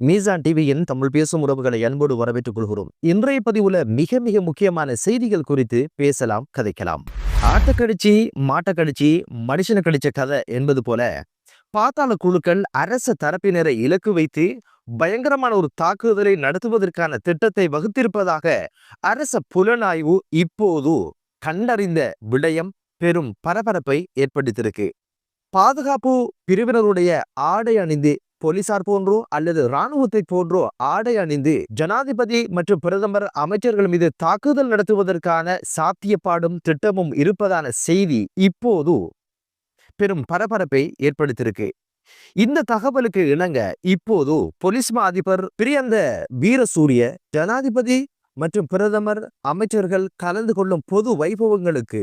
மீசான் டிவியின் தமிழ் பேசும் உறவுகளை அன்போடு வரவேற்றுக் கொள்கிறோம். இன்றைய பதிவுல மிக மிக முக்கியமான செய்திகள் குறித்து பேசலாம் கதைக்கலாம். ஆட்டை கடிச்சு மாட்டை கடிச்சு மனுஷனை கடிச்ச கதை என்பது போல பாத்தாள குழுக்கள் அரச தரப்பினரை இலக்கு வைத்து பயங்கரமான ஒரு தாக்குதலை நடத்துவதற்கான திட்டத்தை வகுத்திருப்பதாக அரச புலனாய்வு இப்போது கண்டறிந்த விடயம் பெரும் பரபரப்பை ஏற்படுத்தியிருக்கு. பாதுகாப்பு பிரிவினருடைய ஆடை அணிந்து போலீசார் போன்றோ அல்லது இராணுவத்தை போன்றோ ஆடை அணிந்து ஜனாதிபதி மற்றும் பிரதமர் அமைச்சர்கள் மீது தாக்குதல் நடத்துவதற்கான சாத்தியப்பாடும் திட்டமும் இருப்பதான செய்தி இப்போது பெரும் பரபரப்பை ஏற்படுத்தியிருக்கு. இந்த தகவலுக்கு இணங்க இப்போது போலீஸ் மா அதிபர் பிரியந்த வீரசூரிய ஜனாதிபதி மற்றும் பிரதமர் அமைச்சர்கள் கலந்து கொள்ளும் பொது வைபவங்களுக்கு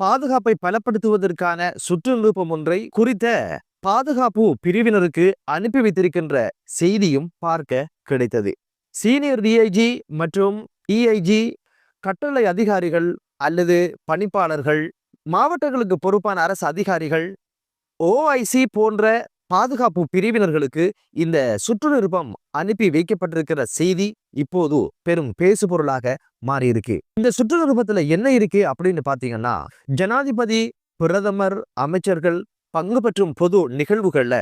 பாதுகாப்பை பலப்படுத்துவதற்கான சுற்றுநிருப்பம் ஒன்றை குறித்த பாதுகாப்பு பிரிவினருக்கு அனுப்பி வைத்திருக்கின்ற செய்தியும் பார்க்க கிடைத்தது. சீனியர் டிஐஜி மற்றும் இஐஜி கட்டளை அதிகாரிகள் அல்லது பணிப்பாளர்கள் மாவட்டங்களுக்கு பொறுப்பான அரசு அதிகாரிகள் ஓஐசி போன்ற பாதுகாப்பு பிரிவினர்களுக்கு இந்த சுற்றுநிருப்பம் அனுப்பி வைக்கப்பட்டிருக்கிற செய்தி இப்போது பெரும் பேசுபொருளாக மாறியிருக்கு. இந்த சுற்றுநிருப்பத்துல என்ன இருக்கு அப்படின்னு பாத்தீங்கன்னா ஜனாதிபதி பிரதமர் அமைச்சர்கள் பங்கு பெற்றும் பொது நிகழ்வுகள்ல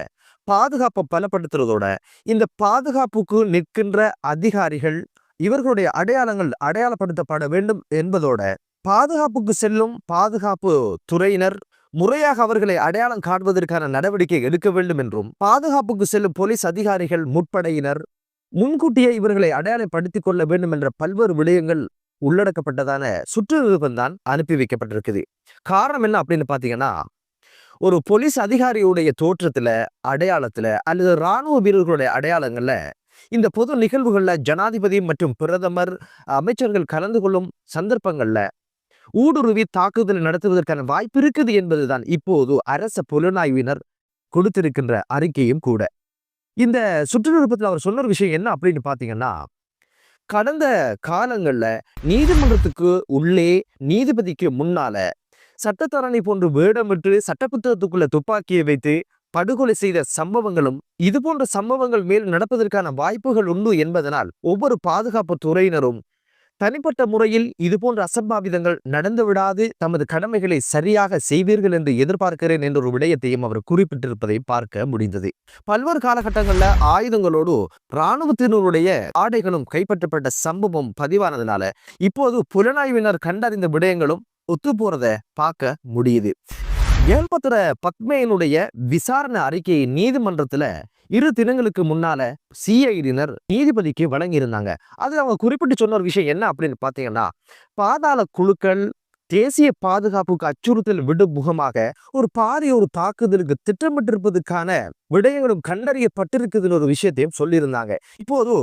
பாதுகாப்பை பலப்படுத்துறதோட இந்த பாதுகாப்புக்கு நிற்கின்ற அதிகாரிகள் இவர்களுடைய அடையாளங்கள் அடையாளப்படுத்தப்பட வேண்டும் என்பதோட பாதுகாப்புக்கு செல்லும் பாதுகாப்பு துறையினர் முறையாக அவர்களை அடையாளம் காண்பதற்கான நடவடிக்கை எடுக்க வேண்டும் என்றும் பாதுகாப்புக்கு செல்லும் போலீஸ் அதிகாரிகள் முற்படையினர் முன்கூட்டியே இவர்களை அடையாளப்படுத்திக் கொள்ள வேண்டும் என்ற பல்வேறு விடயங்கள் உள்ளடக்கப்பட்டதான சுற்றுநிருப்பம் தான் அனுப்பி வைக்கப்பட்டிருக்குது. காரணம் என்ன அப்படின்னு பாத்தீங்கன்னா ஒரு போலீஸ் அதிகாரியுடைய தோற்றத்துல அடையாளத்துல அல்லது இராணுவ வீரர்களுடைய அடையாளங்கள்ல இந்த பொது நிகழ்வுகளில் ஜனாதிபதி மற்றும் பிரதமர் அமைச்சர்கள் கலந்து கொள்ளும் சந்தர்ப்பங்கள்ல ஊடுருவி தாக்குதல் நடத்துவதற்கான வாய்ப்பு இருக்குது என்பதுதான் இப்போது அரச புலனாய்வினர் கொடுத்திருக்கின்ற அறிக்கையும் கூட. இந்த சுற்றுநிருப்பத்தில் அவர் சொன்ன விஷயம் என்ன அப்படின்னு பார்த்தீங்கன்னா கடந்த காலங்கள்ல நீதிமன்றத்துக்கு உள்ளே நீதிபதிக்கு முன்னால சட்டத்தரணி போன்று வேடமிட்டு சட்டப்புத்தகத்துக்குள்ள துப்பாக்கியை வைத்து படுகொலை செய்த சம்பவங்களும் இது போன்ற சம்பவங்கள் மேல் நடப்பதற்கான வாய்ப்புகள் உண்டு என்பதனால் ஒவ்வொரு பாதுகாப்பு துறையினரும் தனிப்பட்ட முறையில் இது போன்ற அசம்பாவிதங்கள் நடந்துவிடாது தமது கடமைகளை சரியாக செய்வீர்கள் என்று எதிர்பார்க்கிறேன் என்ற ஒரு விடயத்தையும் அவர் குறிப்பிட்டிருப்பதை பார்க்க முடிந்தது. பல்வேறு காலகட்டங்களில் ஆயுதங்களோடு இராணுவத்தினருடைய ஆடைகளும் கைப்பற்றப்பட்ட சம்பவம் பதிவானதுனால இப்போது புலனாய்வினர் கண்டறிந்த விடயங்களும் ஒத்து போறத பார்க்க முடியுது. ஏழ்பத்திர பத்மேயனுடைய விசாரணை அறிக்கையை நீதிமன்றத்துல இரு தினங்களுக்கு முன்னால சிஐடியினர் நீதிபதிக்கு வழங்கியிருந்தாங்க. அது அவங்க குறிப்பிட்டு சொன்ன ஒரு விஷயம் என்ன அப்படின்னு பாத்தீங்கன்னா பாதாள குழுக்கள் தேசிய பாதுகாப்புக்கு அச்சுறுத்தல் விடும் முகமாக ஒரு பாரிய ஒரு தாக்குதலுக்கு திட்டமிட்டிருப்பதற்கான விடயங்களும் கண்டறியப்பட்டிருக்குதுன்னு ஒரு விஷயத்தையும் சொல்லியிருந்தாங்க. இப்போது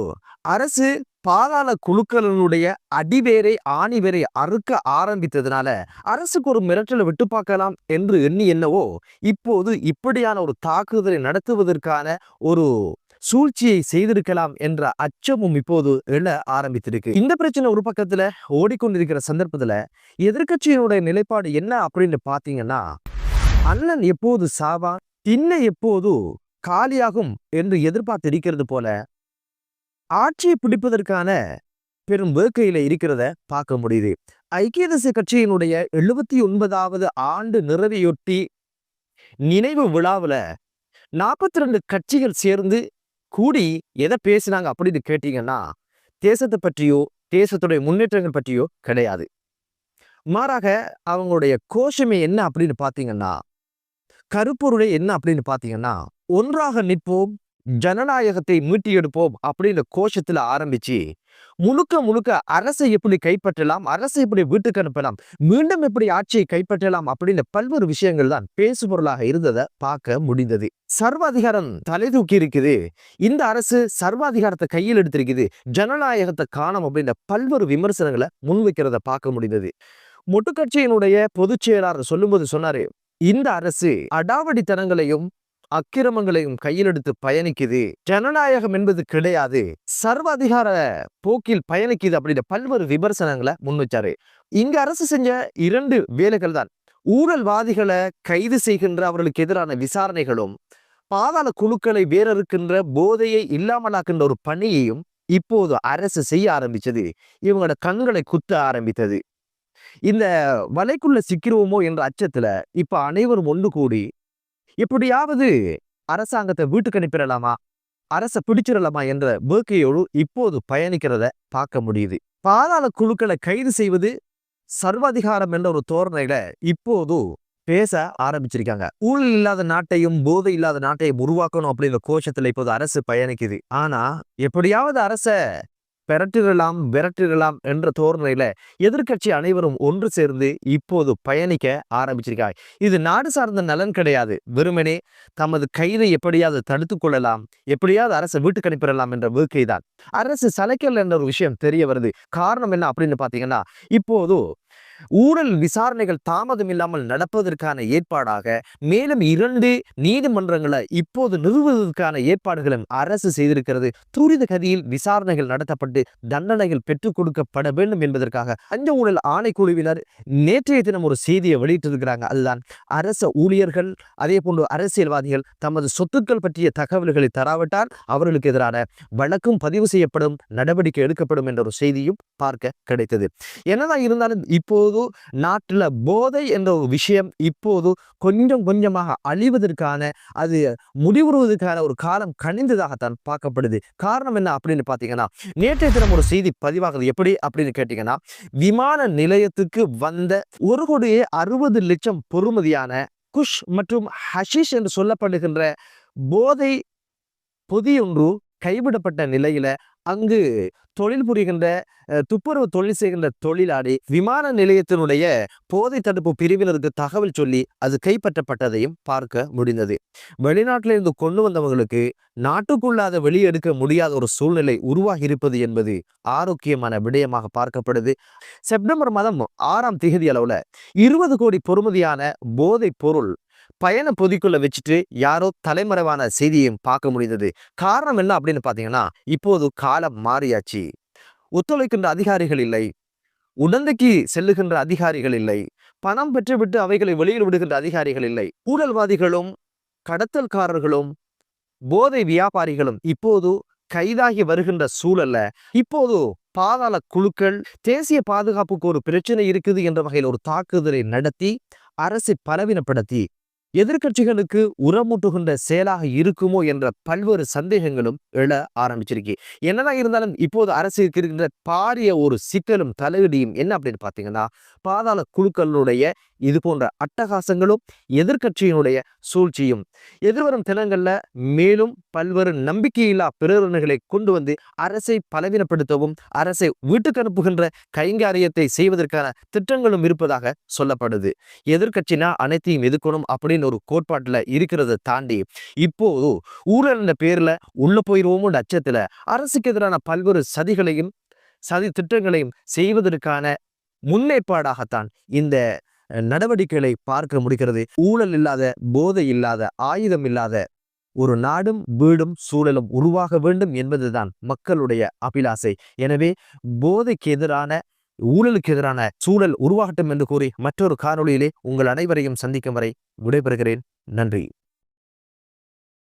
அரசு பாதாள குழுக்களினுடைய அடிவேரை ஆணிவேரை அறுக்க ஆரம்பித்ததுனால அரசுக்கு ஒரு மிரட்டலை விட்டு பார்க்கலாம் என்று எண்ணி என்னவோ இப்போது இப்படியான ஒரு தாக்குதலை நடத்துவதற்கான ஒரு சூழ்ச்சியை செய்திருக்கலாம் என்ற அச்சமும் இப்போது எழ ஆரம்பித்திருக்கு. இந்த பிரச்சனை ஒரு பக்கத்துல ஓடிக்கொண்டிருக்கிற சந்தர்ப்பத்துல எதிர்க்கட்சியினுடைய நிலைப்பாடு என்ன அப்படின்னு பாத்தீங்கன்னா அண்ணன் எப்போது சாவா திண்ணை எப்போது காலியாகும் என்று எதிர்பார்த்திருக்கிறது போல ஆட்சியை பிடிப்பதற்கான பெரும் வேக்கையில இருக்கிறத பார்க்க முடியுது. ஐக்கிய தேசிய கட்சியினுடைய எழுபத்தி ஒன்பதாவது ஆண்டு நிறைவையொட்டி நினைவு விழாவில் நாற்பத்தி ரெண்டு கட்சிகள் சேர்ந்து கூடி எதை பேசினாங்க அப்படின்னு கேட்டீங்கன்னா தேசத்தை பற்றியோ தேசத்துடைய முன்னேற்றங்கள் பற்றியோ கிடையாது. மாறாக அவங்களுடைய கோஷமே என்ன அப்படின்னு பார்த்தீங்கன்னா கருப்பொருளை என்ன அப்படின்னு பார்த்தீங்கன்னா ஒன்றாக நிற்போம் ஜனநாயகத்தை மீட்டி எடுப்போம் அப்படின்ற கோஷத்துல ஆரம்பிச்சு முழுக்க முழுக்க அரசை எப்படி கைப்பற்றலாம் அரசை எப்படி வீட்டுக்கு அனுப்பலாம் மீண்டும் எப்படி ஆட்சியை கைப்பற்றலாம் அப்படின்னு பல்வேறு விஷயங்கள் தான் பேசுபொருளாக இருந்ததை பார்க்க முடிந்தது. சர்வாதிகாரம் தலை தூக்கி இருக்குது. இந்த அரசு சர்வாதிகாரத்தை கையில் எடுத்திருக்குது. ஜனநாயகத்தை காணும் அப்படின்ற பல்வேறு விமர்சனங்களை முன்வைக்கிறத பார்க்க முடிந்தது. மொட்டுக்கட்சியினுடைய பொதுச் செயலாளர் சொல்லும்போது சொன்னாரு இந்த அரசு அடாவடித்தனங்களையும் அக்கிரமங்களையும் கையில் எடுத்து பயணிக்குது. ஜனநாயகம் என்பது கிடையாது. சர்வ அதிகார போக்கில் பயணிக்குது அப்படின்ற பல்வேறு விமர்சனங்களை முன்வச்சாரு இங்க அரசு செஞ்ச இரண்டு வேலைகள் தான் ஊழல்வாதிகளை கைது செய்கின்ற அவர்களுக்கு எதிரான விசாரணைகளும் பாதாள குழுக்களை வேறறுக்கின்ற போதையை இல்லாமலாக்கின்ற ஒரு பணியையும் இப்போது அரசு செய்ய ஆரம்பிச்சது. இவங்களோட கண்களை குத்த ஆரம்பித்தது. இந்த வலைக்குள்ள சிக்கிருவோமோ என்ற அச்சத்துல இப்ப அனைவரும் ஒன்று கூடி எப்படியாவது அரசாங்கத்தை வீட்டுக்கு அனுப்பிடலாமா? அரச பிடிச்சிடலாமா என்ற வேக்கையோடு இப்போது பயணிக்கிறத பார்க்க முடியுது. பாதாள குழுக்களை கைது செய்வது சர்வாதிகாரம் என்ற ஒரு தோரணையில இப்போது பேச ஆரம்பிச்சிருக்காங்க. ஊழல் இல்லாத நாட்டையும் போதை இல்லாத நாட்டையும் உருவாக்கணும் அப்படிங்கிற கோஷத்துல இப்போது அரசு பயணிக்குது. ஆனா எப்படியாவது அரச பெரட்டிடலாம் விரட்டிடலாம் என்ற தோரணையில எதிர்கட்சி அனைவரும் ஒன்று சேர்ந்து இப்போது பயணிக்க ஆரம்பிச்சிருக்காங்க. இது நாடு சார்ந்த நலன் கிடையாது. வெறுமனே தமது கைதை எப்படியாவது தடுத்து கொள்ளலாம் எப்படியாவது அரசு வீட்டுக்கு அனுப்பிடலாம் என்ற வேட்கை தான் அரசு சலைக்கல் என்ற ஒரு விஷயம் தெரிய வருது. காரணம் என்ன அப்படின்னு பாத்தீங்கன்னா இப்போது ஊழல் விசாரணைகள் தாமதம் இல்லாமல் நடப்பதற்கான ஏற்பாடாக மேலும் இரண்டு நீதிமன்றங்களை இப்போது நிறுவுவதற்கான ஏற்பாடுகளும் அரசு செய்திருக்கிறது. துரித கதியில் விசாரணைகள் நடத்தப்பட்டு தண்டனைகள் பெற்றுக் கொடுக்கப்பட வேண்டும் என்பதற்காக அஞ்ச ஊழல் ஆணைக்குழுவினர் நேற்றைய தினம் ஒரு செய்தியை வெளியிட்டிருக்கிறாங்க. அதுதான் அரச ஊழியர்கள் அதே போன்று அரசியல்வாதிகள் தமது சொத்துக்கள் பற்றிய தகவல்களை தராவிட்டால் அவர்களுக்கு எதிரான வழக்கும் பதிவு செய்யப்படும் நடவடிக்கை எடுக்கப்படும் என்ற ஒரு செய்தியும் பார்க்க கிடைத்தது. என்னதான் இருந்தாலும் இப்போ இப்போது நாட்டில் போதை என்ற ஒரு விஷயம் இப்போது கொஞ்சம் கொஞ்சமாக அழிவதற்கான அது முடிவுறுவதற்கான ஒரு காலம் கணிந்ததாகத்தான் பார்க்கப்படுது. காரணம் என்ன அப்படின்னு பார்த்தீங்கன்னா நேற்றைய தினம் ஒரு செய்தி பதிவாகுது. எப்படி அப்படின்னு கேட்டிங்கன்னா விமான நிலையத்துக்கு வந்த ஒரு கோடியே அறுபது லட்சம் பொறுமதியான குஷ் மற்றும் ஹஷிஷ் என்று சொல்லப்படுகின்ற போதை பொதியொன்று கைவிடப்பட்ட நிலையில அங்கு தொழில் புரிகின்ற துப்புரவு தொழில் செய்கின்ற தொழிலாளி விமான நிலையத்தினுடைய போதை தடுப்பு பிரிவினருக்கு தகவல் சொல்லி அது கைப்பற்றப்பட்டதையும் பார்க்க முடிந்தது. வெளிநாட்டிலிருந்து கொண்டு வந்தவங்களுக்கு நாட்டுக்குள்ளாத வெளியெடுக்க முடியாத ஒரு சூழ்நிலை உருவாகி இருப்பது என்பது ஆரோக்கியமான விடயமாக பார்க்கப்படுது. செப்டம்பர் மாதம் ஆறாம் திகதி அளவுல இருபது கோடி பொறுமதியான போதை பொருள் பயண பொதிக்குள்ள வச்சுட்டு யாரோ தலைமறைவான செய்தியையும் பார்க்க முடிந்தது. காரணம் என்ன அப்படின்னு பார்த்தீங்கன்னா இப்போது காலம் மாறியாச்சு. ஒத்துழைக்கின்ற அதிகாரிகள் இல்லை. உடந்தைக்கு செல்லுகின்ற அதிகாரிகள் இல்லை. பணம் பெற்றுவிட்டு அவைகளை வெளியில் விடுகின்ற அதிகாரிகள் இல்லை. ஊழல்வாதிகளும் கடத்தல்காரர்களும் போதை வியாபாரிகளும் இப்போது கைதாகி வருகின்ற சூழல்ல இப்போது பாதாள குழுக்கள் தேசிய பாதுகாப்புக்கு ஒரு பிரச்சனை இருக்குது என்ற வகையில் ஒரு தாக்குதலை நடத்தி அரசை பலவீனப்படுத்தி எதிர்கட்சிகளுக்கு உரமூட்டுகின்ற செயலாக இருக்குமோ என்ற பல்வேறு சந்தேகங்களும் எழ ஆரம்பிச்சிருக்கு. என்னதான் இருந்தாலும் இப்போது அரசுக்கு இருக்கின்ற பாரிய ஒரு சிக்கலும் தலையீடியும் என்ன அப்படின்னு பார்த்தீங்கன்னா பாதாள குழுக்களுடைய இது போன்ற அட்டகாசங்களும் எதிர்கட்சியினுடைய சூழ்ச்சியும். எதிர்வரும் தினங்கள்ல மேலும் பல்வேறு நம்பிக்கையில்லா பிரேரணைகளை கொண்டு வந்து அரசை பலவீனப்படுத்தவும் அரசை வீட்டுக்கு அனுப்புகின்ற கைங்காரியத்தை செய்வதற்கான திட்டங்களும் இருப்பதாக சொல்லப்படுது. எதிர்கட்சினா அனைத்தையும் எதிர்க்கணும் அப்படின்னு ஒரு கோட்பாட்டில் இருக்கிறத தாண்டி இப்போது ஊழல் பேரில் உள்ள போயிருவோமோ அச்சத்தில் அரசுக்கு எதிரான பல்வேறு சதிகளையும் சதி திட்டங்களையும் செய்வதற்கான முன்னேற்பாடாகத்தான் இந்த நடவடிக்கைகளை பார்க்க முடிகிறது. ஊழல் இல்லாத போதை இல்லாத ஆயுதம் இல்லாத ஒரு நாடும் வீடும் சூழலும் உருவாக வேண்டும் என்பதுதான் மக்களுடைய அபிலாசை. எனவே போதைக்கு எதிரான ஊழலுக்கு எதிரான சூழல் உருவாகட்டும் என்று கூறி மற்றொரு காணொளியிலே உங்கள் அனைவரையும் சந்திக்கும் வரை விடைபெறுகிறேன். நன்றி.